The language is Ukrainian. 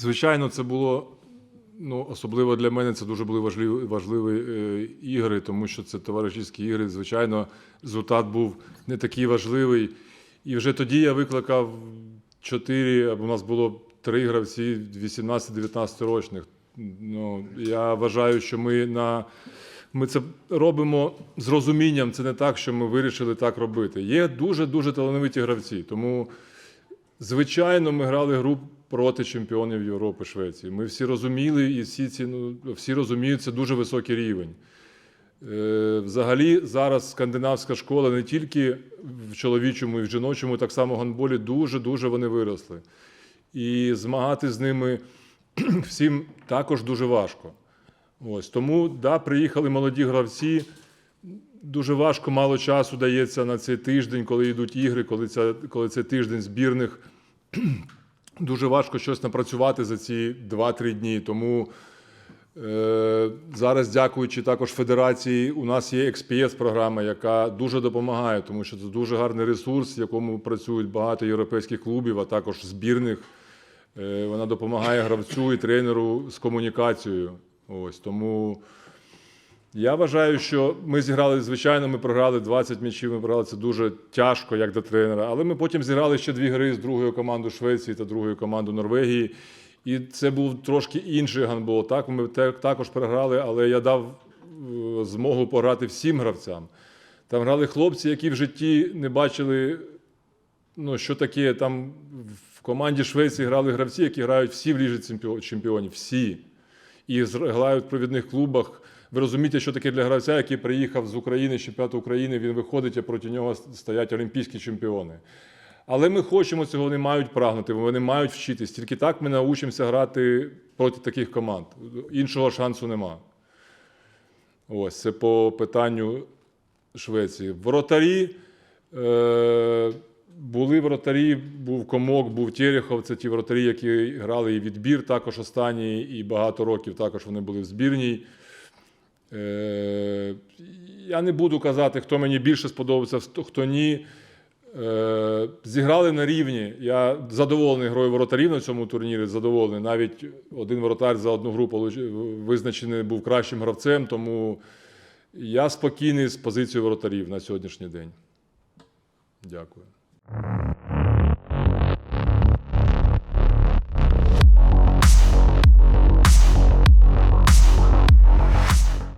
Звичайно, це було ну, особливо для мене. Це дуже були важливі, важливі е, ігри, тому що це товаришівські ігри. Звичайно, результат був не такий важливий. І вже тоді я викликав чотири, або у нас було три гравці 18-19 рочних. Ну, я вважаю, що ми на ми це робимо з розумінням. Це не так, що ми вирішили так робити. Є дуже дуже талановиті гравці. Тому, звичайно, ми грали гру проти чемпіонів Європи, Швеції. Ми всі розуміли, і всі ці ну, всі розуміють, це дуже високий рівень. Е, Взагалі, зараз скандинавська школа не тільки в чоловічому і в жіночому, так само гандболі дуже дуже вони виросли. І змагати з ними всім також дуже важко. Ось тому, да, приїхали молоді гравці. Дуже важко, мало часу дається на цей тиждень, коли йдуть ігри, коли це, коли це тиждень збірних. Дуже важко щось напрацювати за ці 2-3 дні. Тому е, зараз, дякуючи також федерації, у нас є XPS-програма, яка дуже допомагає, тому що це дуже гарний ресурс, в якому працюють багато європейських клубів, а також збірних. Е, вона допомагає гравцю і тренеру з комунікацією. Ось тому. Я вважаю, що ми зіграли, звичайно, ми програли 20 м'ячів, ми програли це дуже тяжко, як для тренера. Але ми потім зіграли ще дві гри з другою командою Швеції та другою командою Норвегії. І це був трошки інший гандбол. Так, ми також програли, але я дав е, змогу пограти всім гравцям. Там грали хлопці, які в житті не бачили, ну, що таке. Там в команді Швеції грали гравці, які грають всі в ліжі чемпіонів. Всі і грають в провідних клубах. Ви розумієте, що таке для гравця, який приїхав з України, з чемпіонату України, він виходить, а проти нього стоять олімпійські чемпіони. Але ми хочемо цього, вони мають прагнути, вони мають вчитись. Тільки так ми научимося грати проти таких команд. Іншого шансу нема. Ось це по питанню Швеції. Воротарі. Е- були вратарі, був Комок, був Терехов. Це ті вратарі, які грали і відбір також останній, і багато років також вони були в збірній. Е, я не буду казати, хто мені більше сподобався, хто- ні. Е, зіграли на рівні. Я задоволений грою воротарів на цьому турнірі. Задоволений. Навіть один воротар за одну гру получ- визначений був кращим гравцем, тому я спокійний з позицією воротарів на сьогоднішній день. Дякую.